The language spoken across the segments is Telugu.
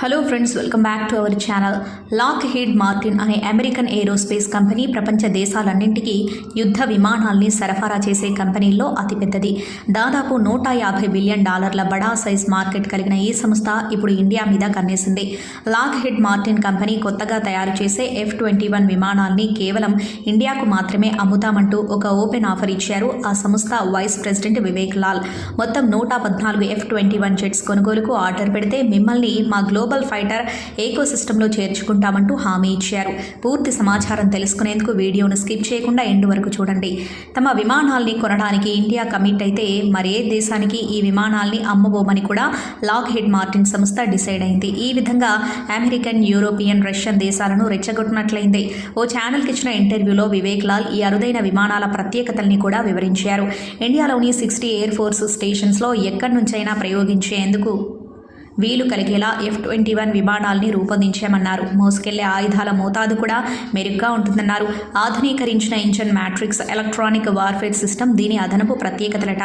Hello friends welcome back to our channel Lockheed Martin అనే అమెరికన్ ఏరోస్పేస్ కంపెనీ ప్రపంచ దేశాలన్నింటికీ యుద్ధ విమానాల్ని సరఫరా చేసే కంపెనీల్లో అతిపెద్దది. దాదాపు నూట యాభై బిలియన్ డాలర్ల బడా సైజ్ మార్కెట్ కలిగిన ఈ సంస్థ ఇప్పుడు ఇండియా మీద కన్నేసింది. లాక్ హీడ్ మార్టిన్ కంపెనీ కొత్తగా తయారు చేసే ఎఫ్ ట్వంటీ వన్ విమానాల్ని కేవలం ఇండియాకు మాత్రమే అమ్ముతామంటూ ఒక ఓపెన్ ఆఫర్ ఇచ్చారు ఆ సంస్థ వైస్ ప్రెసిడెంట్ వివేక్ లాల్. మొత్తం నూట పద్నాలుగు ఎఫ్ ట్వంటీ వన్ జెట్స్ కొనుగోలుకు ఆర్డర్ పెడితే మిమ్మల్ని మా గ్లోబల్ గ్లోబల్ ఫైటర్ ఏకో సిస్టంలో చేర్చుకుంటామంటూ హామీ ఇచ్చారు. పూర్తి సమాచారం తెలుసుకునేందుకు వీడియోను స్కిప్ చేయకుండా ఎండు వరకు చూడండి. తమ విమానాల్ని కొనడానికి ఇండియా కమిట్ అయితే మరే దేశానికి ఈ విమానాల్ని అమ్మబోమని కూడా లాక్ హెడ్ మార్టిన్ సంస్థ డిసైడ్ అయింది. ఈ విధంగా అమెరికన్ యూరోపియన్ రష్యన్ దేశాలను రెచ్చగొట్టినట్లయింది. ఓ ఛానల్కి ఇచ్చిన ఇంటర్వ్యూలో వివేక్ లాల్ ఈ అరుదైన విమానాల ప్రత్యేకతల్ని కూడా వివరించారు. ఇండియాలోని సిక్స్టీ ఎయిర్ ఫోర్స్ స్టేషన్స్లో ఎక్కడి నుంచైనా ప్రయోగించేందుకు వీలు కలిగేలా ఎఫ్ ట్వంటీ వన్ విమానాల్ని రూపొందించామన్నారు. మోసుకెళ్ళే ఆయుధాల మోతాదు కూడా మెరుగ్గా ఉంటుందన్నారు. ఆధునీకరించిన engine matrix electronic warfare system దీని అదనపు ప్రత్యేకతలట.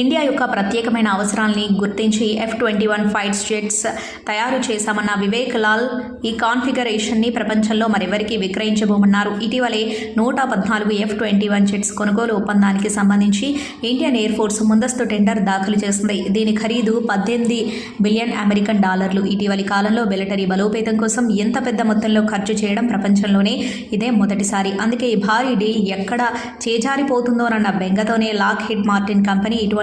ఇండియా యొక్క ప్రత్యేకమైన అవసరాల్ని గుర్తించి F twenty one fight jets తయారు చేశామన్న వివేక్ లాల్ ఈ కాన్ఫిగరేషన్ని ప్రపంచంలో మరెవరికి విక్రయించబోమన్నారు. ఇటీవలే నూట పద్నాలుగు ఎఫ్ ట్వంటీ వన్ జెట్స్ కొనుగోలు ఒప్పందానికి సంబంధించి ఇండియన్ ఎయిర్ ఫోర్స్ ముందస్తు టెండర్ దాఖలు చేసింది దీని ఖరీదు పద్దెనిమిది బిలియన్ అమెరికన్ డాలర్లు. ఇటీవలి కాలంలో మిలిటరీ బలోపేతం కోసం ఎంత పెద్ద మొత్తంలో ఖర్చు చేయడం ప్రపంచంలోనే ఇదే మొదటిసారి. అందుకే ఈ భారీ డీల్ ఎక్కడ చేజారిపోతుందోనన్న బెంగతోనే లాక్ హిడ్ మార్టిన్ కంపెనీ ఇటువంటి